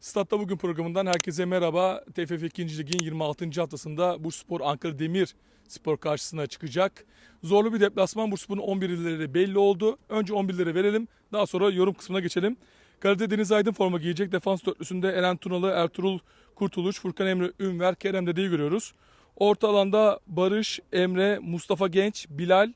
Statta Bugün programından herkese merhaba. TFF 2. Lig'in 26. haftasında Bursaspor Ankara Demir Spor karşısına çıkacak. Zorlu bir deplasman Bursaspor'un 11'leri belli oldu. Önce 11'leri verelim. Daha sonra yorum kısmına geçelim. Kalede Deniz Aydın forma giyecek. Defans dörtlüsünde Eren Tunalı, Ertuğrul Kurtuluş, Furkan Emre Ünver, Kerem Dede'yi görüyoruz. Orta alanda Barış, Emre, Mustafa Genç, Bilal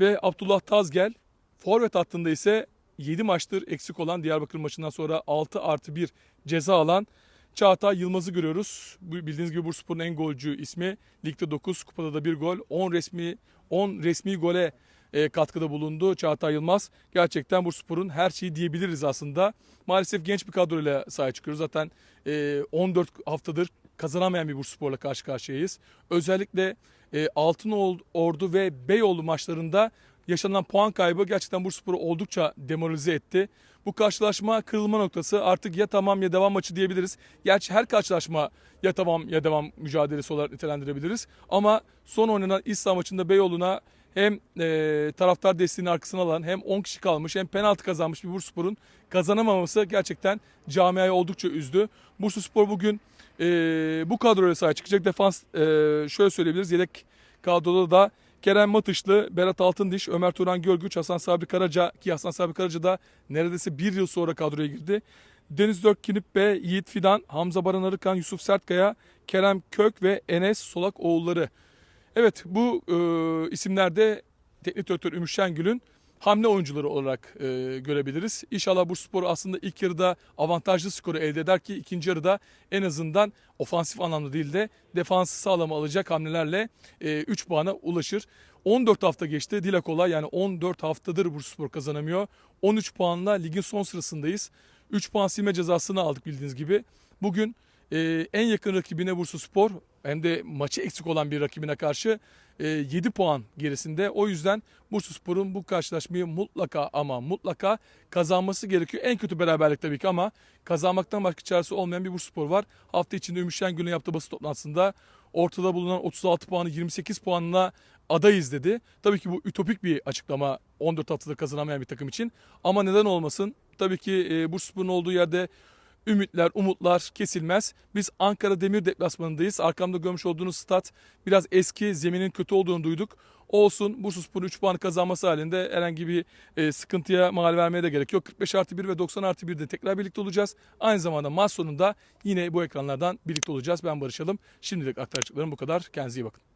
ve Abdullah Tazgel. Forvet hattında ise 7 maçtır eksik olan Diyarbakır maçından sonra 6 artı 1 ceza alan Çağatay Yılmaz'ı görüyoruz. Bildiğiniz gibi Bursaspor'un en golcü ismi. Ligde 9, kupada da 1 gol. 10 resmi 10 resmi gole e, katkıda bulundu Çağatay Yılmaz. Gerçekten Bursaspor'un her şeyi diyebiliriz aslında. Maalesef genç bir kadroyla sahaya çıkıyoruz. Zaten e, 14 haftadır kazanamayan bir Bursaspor'la karşı karşıyayız. Özellikle e, Altın Ordu ve Beyoğlu maçlarında yaşanan puan kaybı gerçekten Bursaspor'u oldukça demoralize etti. Bu karşılaşma kırılma noktası artık ya tamam ya devam maçı diyebiliriz. Gerçi her karşılaşma ya tamam ya devam mücadelesi olarak nitelendirebiliriz. Ama son oynanan İslam maçında Beyoğlu'na hem e, taraftar desteğini arkasına alan hem 10 kişi kalmış hem penaltı kazanmış bir Bursaspor'un kazanamaması gerçekten camiayı oldukça üzdü. Bursaspor bugün e, bu kadroya sahip çıkacak. Defans e, şöyle söyleyebiliriz yedek kadroda da Kerem Matışlı, Berat Altındiş, Ömer Turan Gölgüç, Hasan Sabri Karaca ki Hasan Sabri Karaca da neredeyse bir yıl sonra kadroya girdi. Deniz Dört Kinipbe, Yiğit Fidan, Hamza Baran Arıkan, Yusuf Sertkaya, Kerem Kök ve Enes Solak oğulları. Evet bu e, isimlerde teknik direktör Ümit Şengül'ün hamle oyuncuları olarak e, görebiliriz. İnşallah Bursaspor aslında ilk yarıda avantajlı skoru elde eder ki ikinci yarıda en azından ofansif anlamda değil de defansı sağlama alacak hamlelerle e, 3 puana ulaşır. 14 hafta geçti. Dile kolay yani 14 haftadır Bursaspor kazanamıyor. 13 puanla ligin son sırasındayız. 3 puan silme cezasını aldık bildiğiniz gibi. Bugün e, en yakın rakibine Bursaspor hem de maçı eksik olan bir rakibine karşı e, 7 puan gerisinde. O yüzden Bursaspor'un bu karşılaşmayı mutlaka ama mutlaka kazanması gerekiyor. En kötü beraberlik tabii ki ama kazanmaktan başka çaresi olmayan bir Bursaspor var. Hafta içinde Ümit Şengül'ün yaptığı basın toplantısında ortada bulunan 36 puanı 28 puanına adayız dedi. Tabii ki bu ütopik bir açıklama 14 haftada kazanamayan bir takım için. Ama neden olmasın? Tabii ki e, Bursaspor'un olduğu yerde ümitler, umutlar kesilmez. Biz Ankara Demir deplasmanındayız. Arkamda görmüş olduğunuz stat biraz eski, zeminin kötü olduğunu duyduk. Olsun Bursaspor 3 puan kazanması halinde herhangi bir e, sıkıntıya mal vermeye de gerek yok. 45 artı 1 ve 90 artı 1'de tekrar birlikte olacağız. Aynı zamanda maç sonunda yine bu ekranlardan birlikte olacağız. Ben Barışalım. Şimdilik aktaracaklarım bu kadar. Kendinize iyi bakın.